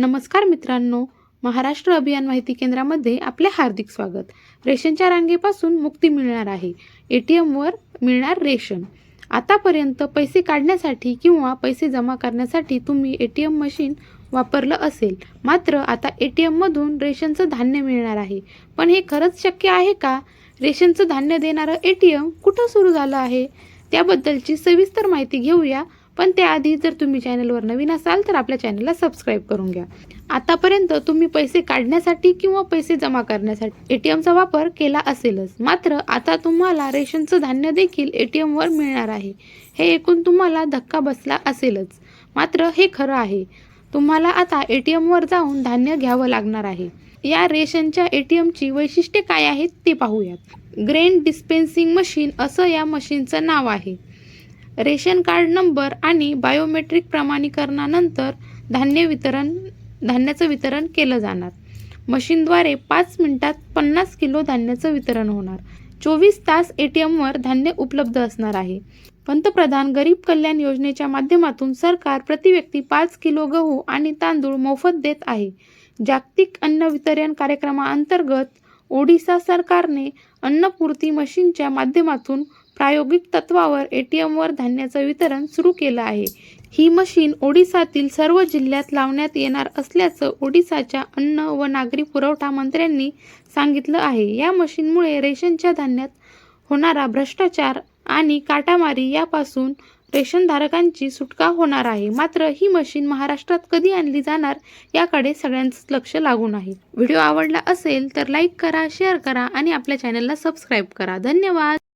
नमस्कार मित्रांनो महाराष्ट्र अभियान माहिती केंद्रामध्ये आपले हार्दिक स्वागत. रेशनच्या रांगेपासून मुक्ती मिळणार आहे. ए टी एमवर मिळणार रेशन. आतापर्यंत पैसे काढण्यासाठी किंवा पैसे जमा करण्यासाठी तुम्ही ए टी एम मशीन वापरलं असेल. मात्र आता ए टी एममधून रेशनचं धान्य मिळणार आहे. पण हे खरंच शक्य आहे का? रेशनचं धान्य देणारं ए टी एम कुठं सुरू झालं आहे? त्याबद्दलची सविस्तर माहिती घेऊया पण त्याआधी जर तुम्ही चॅनलवर नवीन असाल तर आपल्या चॅनलला सबस्क्राईब करून घ्या. आतापर्यंत तुम्ही पैसे काढण्यासाठी किंवा पैसे जमा करण्यासाठी ए टी एमचा वापर केला असेलच. मात्र आता तुम्हाला रेशनचं धान्य देखील ए टी एमवर मिळणार आहे. हे ऐकून तुम्हाला धक्का बसला असेलच. मात्र हे खरं आहे. तुम्हाला आता ए टी एमवर जाऊन धान्य घ्यावं लागणार आहे. या रेशनच्या ए टी एमची वैशिष्ट्ये काय आहेत ते पाहूयात. ग्रेन डिस्पेन्सिंग मशीन असं या मशीनचं नाव आहे. रेशन कार्ड नंबर आणि बायोमेट्रिक प्रमाणीकरणानंतर धान्य वितरण धान्याचं वितरण केलं जाणार. मशीनद्वारे पाच मिनिटात पन्नास किलो धान्याचं वितरण होणार. चोवीस तास ए टी एमवर धान्य उपलब्ध असणार आहे. पंतप्रधान गरीब कल्याण योजनेच्या माध्यमातून सरकार प्रति व्यक्ती पाच किलो गहू आणि तांदूळ मोफत देत आहे. जागतिक अन्न वितरण कार्यक्रमाअंतर्गत ओडिसा सरकारने अन्नपूर्ती मशीनच्या माध्यमातून प्रायोगिक तत्वावर ए टी एमवर धान्याचं वितरण सुरू केलं आहे. ही मशीन ओडिसातील सर्व जिल्ह्यात लावण्यात येणार असल्याचं ओडिसाच्या अन्न व नागरी पुरवठा मंत्र्यांनी सांगितलं आहे. या मशीनमुळे रेशनच्या धान्यात होणारा भ्रष्टाचार आणि काटामारी यापासून रेशनधारकांची सुटका होणार आहे. मात्र ही मशीन महाराष्ट्रात कधी आणली जाणार याकडे सगळ्यांचंच लक्ष लागून आहे. व्हिडिओ आवडला असेल तर लाईक करा शेअर करा आणि आपल्या चॅनलला सबस्क्राईब करा. धन्यवाद!